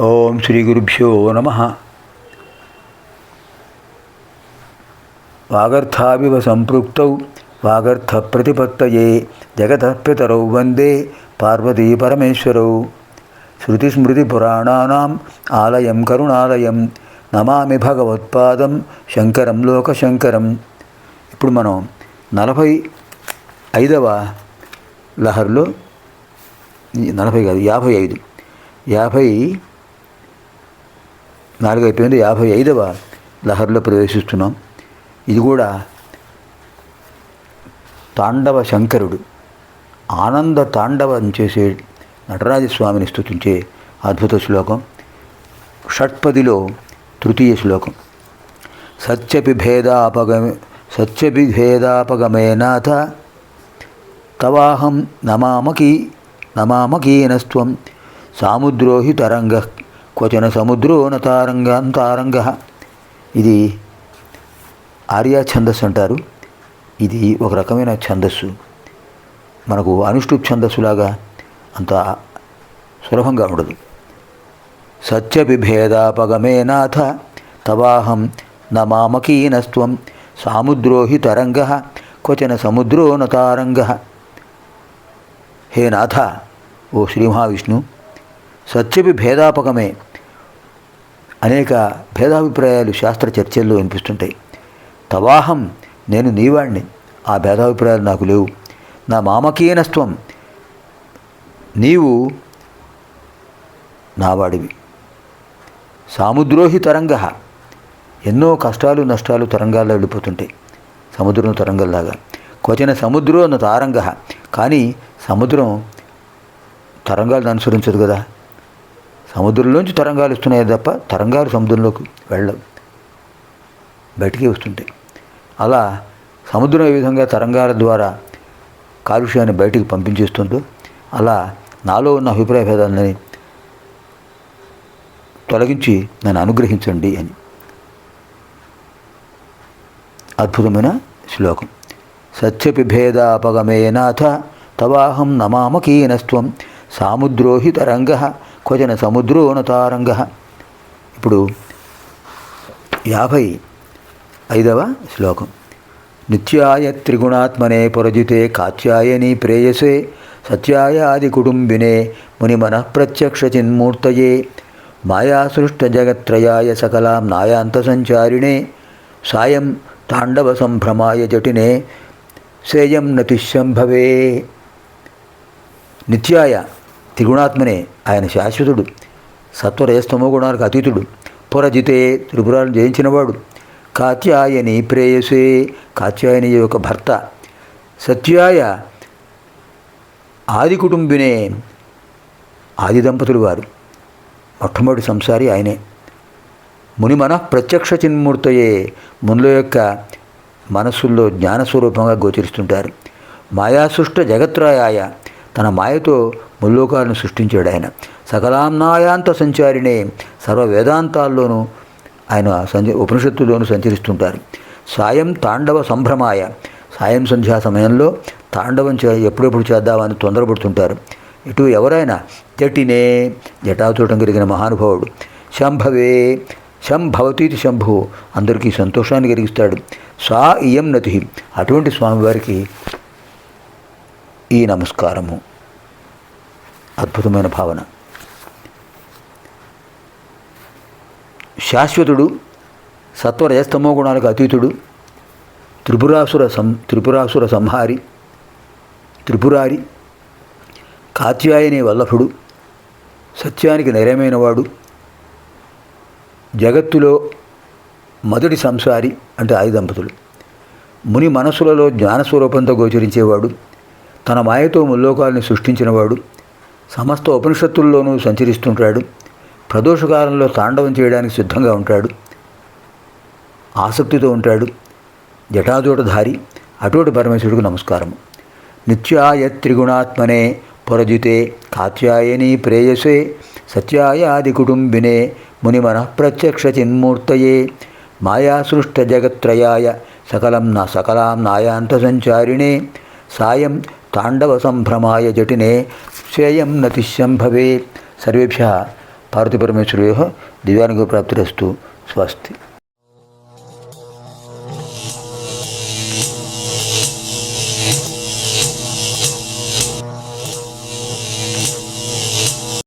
ఓం శ్రీ గురుభ్యో నమ. వాగర్థావివ సంపృక్తౌ వాగర్థ ప్రతిపత్తయే జగతపితరౌ వందే పార్వతీ పరమేశ్వరౌ. శృతిస్మృతిపురాణానాం ఆలయం కరుణాలయం నమామి భగవత్పాదం శంకరం లోకశంకరం. ఇప్పుడు మనం నలభై ఐదవ లహర్లో నలభై కాదు యాభై ఐదు. యాభై నాలుగు అయిపోయింది యాభై ఐదవ లహరిలో ప్రవేశిస్తున్నాం. ఇది కూడా తాండవ శంకరుడు ఆనంద తాండవం చేసే నటరాజస్వామిని స్థుతించే అద్భుత శ్లోకం షట్పదిలో తృతీయ శ్లోకం. సత్యపిభేదాపగమే సత్యపిభేదాపగమేనాథ తవాహం నమామకి నమామకీనస్త్వం సాముద్రోహి తరంగ క్వచన సముద్రో నతారంగాంతారంగ ఇది ఆర్యా ఛందస్సు అంటారు. ఇది ఒక రకమైన ఛందస్సు. మనకు అనుష్ఠుప్ ఛందస్సులాగా అంత సులభంగా ఉండదు. సత్యపిభేదాపగమేనాథ తవాహం నమామకీనస్త్వం సాముద్రోహి తరంగ క్వచన సముద్రో నతారంగ హే నాథ ఓ శ్రీ మహావిష్ణు సత్యపి భేదాపకమే. అనేక భేదాభిప్రాయాలు శాస్త్ర చర్చల్లో వినిపిస్తుంటాయి. తవాహం నేను నీవాణ్ణి. ఆ భేదాభిప్రాయాలు నాకు లేవు. నా మామకీయనస్త్వం నీవు నావాడివి. సాముద్రోహి తరంగ. ఎన్నో కష్టాలు నష్టాలు తరంగాల్లో వెళ్ళిపోతుంటాయి. సముద్రం తరంగంలాగా. క్వచన సముద్రం అన్న తారంగ కానీ సముద్రం తరంగాలను అనుసరించదు కదా. సముద్రంలోంచి తరంగాలు వస్తున్నాయి తప్ప తరంగాలు సముద్రంలోకి వెళ్ళవు. బయటికి వస్తుంటాయి. అలా సముద్రం ఏ విధంగా తరంగాల ద్వారా కాలుష్యాన్ని బయటికి పంపించేస్తుందో అలా నాలో ఉన్న అభిప్రాయ భేదాలని తొలగించి నన్ను అనుగ్రహించండి అని. అద్భుతమైన శ్లోకం. సత్యపిభేదాపగమేనాథ తవాహం నమామకీనస్వం సాముద్రోహి తరంగ క్వచన సముద్రోనతారంగ ఇప్పుడు యాభై ఐదవ శ్లోకం. నిత్యాయ త్రిగుణాత్మనే పురజితే కాత్యాయని ప్రేయసే సత్యాయ ఆది కుటుంబినే మునిమన ప్రత్యక్ష చిన్మూర్తయే. మాయాసృష్ట జగత్రయాయ సకలాం నాయాంత సంచారిణే సాయం తాండవ సంభ్రమాయ జటినే సేయం నతిశంభవే. నిత్యాయ త్రిగుణాత్మనే ఆయన శాశ్వతుడు. సత్వరయస్తమో గుణాలకు అతీతుడు. పురజితే త్రిపురాలను జయించినవాడు. కాత్యాయని ప్రేయసే కాత్యాయని యొక్క భర్త. సత్యాయ ఆది కుటుంబినే ఆది దంపతులు వారు. మొట్టమొదటి సంసారి ఆయనే. ముని మన ప్రత్యక్ష చిన్మూర్తయే మునుల యొక్క మనస్సుల్లో జ్ఞానస్వరూపంగా గోచరిస్తుంటారు. మాయాసృష్ట జగత్రాయాయ తన మాయతో ముల్లోకాలను సృష్టించాడు ఆయన. సకలాంనాయాంత సంచారినే సర్వ వేదాంతాల్లోనూ ఆయన సంచ ఉపనిషత్తులోనూ సంచరిస్తుంటారు. సాయం తాండవ సంభ్రమాయ. సాయం సంధ్యా సమయంలో తాండవం చే ఎప్పుడెప్పుడు చేద్దామని తొందరపడుతుంటారు. ఇటు ఎవరైనా జటినే జటాచూటం కలిగిన మహానుభావుడు. శంభవే శంభవతీతి శంభు అందరికీ సంతోషాన్ని కలిగిస్తాడు. సా ఇయం నతి. అటువంటి స్వామివారికి ఈ నమస్కారము. అద్భుతమైన భావన. శాశ్వతుడు సత్వరజస్తమో గుణాలకు అతీతుడు త్రిపురాసుర సం త్రిపురాసుర సంహారి త్రిపురారి కాత్యాయని వల్లభుడు సత్యానికి నైరమైనవాడు జగత్తులో మొదటి సంసారి అంటే ఆయుదంపతులు ముని మనసులలో జ్ఞానస్వరూపంతో గోచరించేవాడు తన మాయతో ముల్లోకాల్ని సృష్టించినవాడు సమస్త ఉపనిషత్తుల్లోనూ సంచరిస్తుంటాడు ప్రదోషకాలంలో తాండవం చేయడానికి సిద్ధంగా ఉంటాడు ఆసక్తితో ఉంటాడు జటాజోటధారి అటువంటి పరమేశ్వరుడికి నమస్కారము నిత్యాయ త్రిగుణాత్మనే పొరజితే కాత్యాయని ప్రేయసే సత్యాయ ఆది కుటుంబినే మునిమన ప్రత్యక్ష చిన్మూర్తయే మాయాసృష్ట జగత్రయాయ సకలం నా సకలాం నాయాంత సంచారిణే సాయం తాండవ సంభ్రమాయ జటినే శ్రేయం నతిశంభవే సర్వేభ్య పార్వతీ పరమేశ్వరయో దివ్యానుగ ప్రాప్తిరస్తు స్వస్తి